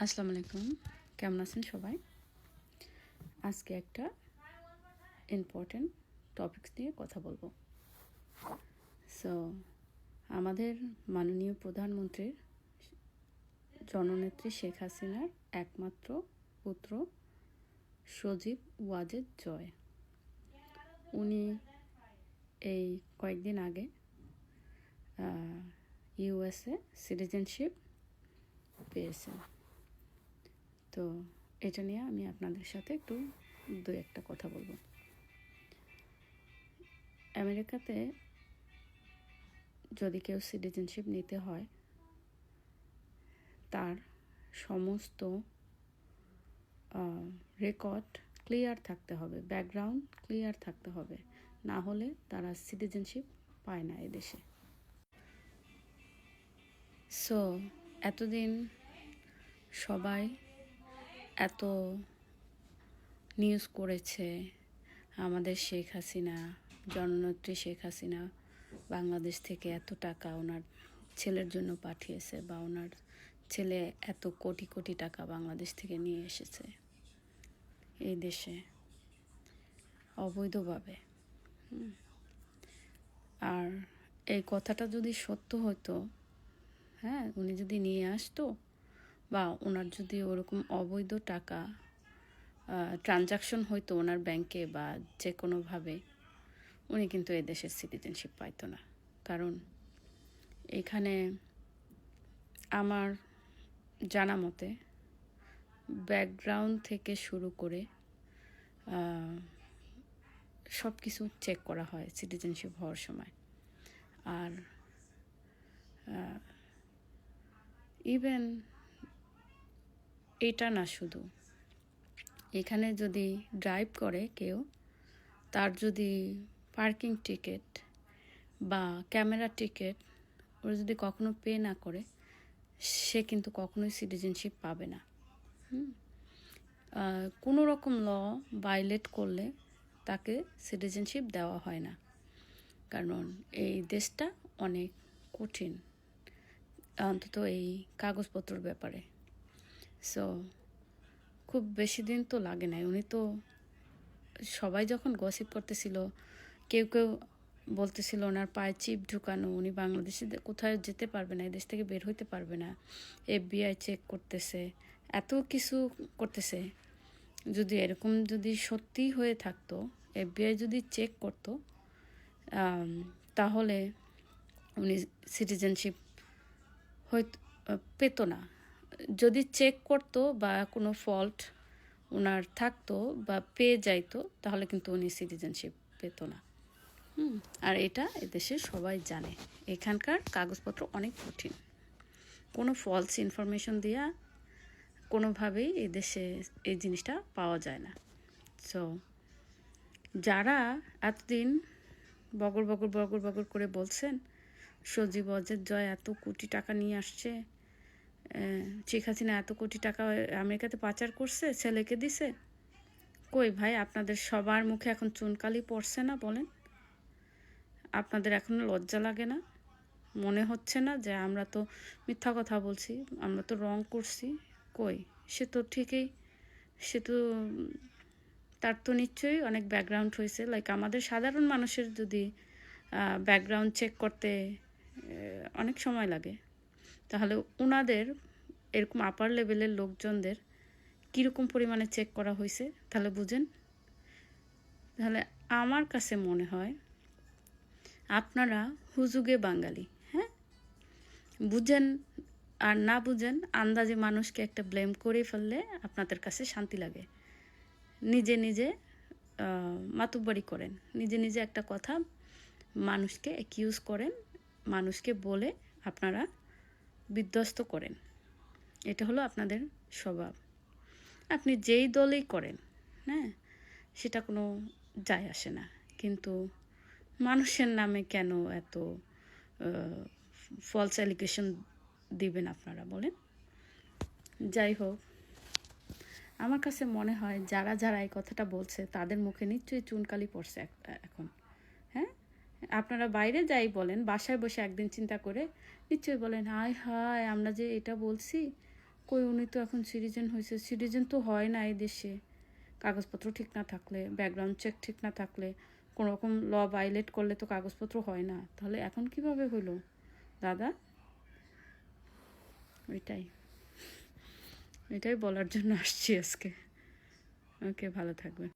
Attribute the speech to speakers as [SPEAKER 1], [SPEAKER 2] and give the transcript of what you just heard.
[SPEAKER 1] আসসালামু আলাইকুম। কেমন আছেন সবাই? আজকে একটা ইম্পর্টেন্ট টপিকস নিয়ে কথা বলব। সো আমাদের মাননীয় প্রধানমন্ত্রীর জননেত্রী শেখ হাসিনার একমাত্র পুত্র সজীব ওয়াজেদ জয়। উনি এই কয়েকদিন আগে ইউএসএ সিটিজেনশিপ পেয়েছেন। তো এটা নিয়ে আমি আপনাদের সাথে একটু দু একটা কথা বলব। আমেরিকাতে যদি কেউ সিটিজেনশিপ নিতে হয়, তার সমস্ত রেকর্ড ক্লিয়ার থাকতে হবে, ব্যাকগ্রাউন্ড ক্লিয়ার থাকতে হবে, না হলে তারা সিটিজেনশিপ পায় না এদেশে। সো, এতদিন সবাই এত নিউজ করেছে আমাদের শেখ হাসিনা, জননেত্রী শেখ হাসিনা, বাংলাদেশ থেকে এত টাকা ওনার ছেলের জন্য পাঠিয়েছে বা ওনার ছেলে এত কোটি কোটি টাকা বাংলাদেশ থেকে নিয়ে এসেছে এই দেশে অবৈধভাবে। আর এই কথাটা যদি সত্য হতো হ্যাঁ উনি যদি নিয়ে আসতো বা ওনার যদি ওরকম অবৈধ টাকা ট্রানজাকশন হইতো ওনার ব্যাংকে বা যে কোনোভাবে উনি কিন্তু এদেশের সিটিজেনশিপ পাইতো না। কারণ এখানে আমার জানা মতে ব্যাকগ্রাউন্ড থেকে শুরু করে সব কিছু চেক করা হয় সিটিজেনশিপ হওয়ার সময়। আর ইভেন এটা না শুধু। এখানে যদি ড্রাইভ করে কেউ, তার যদি পার্কিং টিকিট বা ক্যামেরা টিকিট ওরা যদি কখনো পে না করে, সে কিন্তু কখনোই সিটিজেনশিপ পাবে না। কোনো রকম ল ভাইলেট করলে তাকে সিটিজেনশিপ দেওয়া হয় না। কারণ এই দেশটা অনেক কঠিন, অন্তত এই কাগজপত্রের ব্যাপারে। সো খুব বেশি দিন তো লাগে নাই। উনি তো সবাই যখন গসিপ করতেছিল, কেউ কেউ বলতেছিল ওনার পায়ে চিপ ঢুকানো, উনি বাংলাদেশে কোথাও যেতে পারবে না দেশ থেকে বের হইতে পারবে না। এফবিআই চেক করতেছে, এত কিছু করতেছে। যদি এরকম যদি সত্যি হয়ে থাকতো এফবিআই যদি চেক করতো তাহলে উনি সিটিজেনশিপ হয়তো পেত না। যদি চেক করতো বা কোনো ফল্ট ওনার থাকতো বা পেয়ে যাইতো, তাহলে কিন্তু উনি সিটিজেনশিপ পেত না। হুম, আর এটা এদেশে সবাই জানে। এখানকার কাগজপত্র অনেক কঠিন। কোনো ফলস ইনফরমেশন দেওয়া কোনোভাবেই এদেশে এই জিনিসটা পাওয়া যায় না। সো যারা এতদিন বগর বগর বগর বগর করে বলছেন, সজীব অজের জয় এত কোটি টাকা নিয়ে আসছে শেখ হাসিনা এত কোটি টাকা আমেরিকাতে পাচার করছে, ছেলেকে দিছে? কই ভাই, আপনাদের সবার মুখে এখন চুনকালি পড়ছে না বলেন? আপনাদের এখন লজ্জা লাগে না? মনে হচ্ছে না যে আমরা তো মিথ্যা কথা বলছি, আমরা তো রং করছি? কই? সে তো ঠিকই, সে তো, তার তো নিশ্চয়ই অনেক ব্যাকগ্রাউন্ড হয়েছে। লাইক আমাদের সাধারণ মানুষের যদি ব্যাকগ্রাউন্ড চেক করতে অনেক সময় লাগে। তাহলে ওনাদের এরকম আপার লেভেলের লোকজনদের কীরকম পরিমাণে চেক করা হয়েছে? তাহলে বুঝেন। তাহলে আমার কাছে মনে হয় আপনারা হুজুগে বাঙালি হ্যাঁ? বুঝেন আর না বুঝেন আন্দাজে মানুষকে একটা ব্লেম করে ফেললে আপনাদের কাছে শান্তি লাগে। নিজে নিজে মাতুব্বারি করেন। নিজে নিজে একটা কথা মানুষকে অ্যাকিউজ করেন, মানুষকে বলে আপনারা বিধ্বস্ত করেন। এটা হলো আপনাদের স্বভাব। আপনি যেই দলেই করেন হ্যাঁ সেটা কোনো যায় আসে না। কিন্তু মানুষের নামে কেন এত ফলস অ্যালিগেশন দিবেন আপনারা বলেন? যাই হোক, আমার কাছে মনে হয় যারা যারা এই কথাটা বলছে তাদের মুখে নিশ্চয়ই চুনকালি পড়ছে এক- এখন। আপনারা বাইরে যাই বলেন, বাসায় বসে একদিন চিন্তা করে নিশ্চয়ই বলেন হায় হায় আমরা যে এটা বলছি, কই উনি তো এখন সিটিজেন হয়েছে সিটিজেন তো হয় না এই দেশে। কাগজপত্র ঠিক না থাকলে, ব্যাকগ্রাউন্ড চেক ঠিক না থাকলে, কোনো রকম ল ভাইলেট করলে তো কাগজপত্র হয় না। তাহলে এখন কীভাবে হলো দাদা? ওইটাই। এটাই বলার জন্য আসছি আজকে। ওকে, ভালো থাকবেন।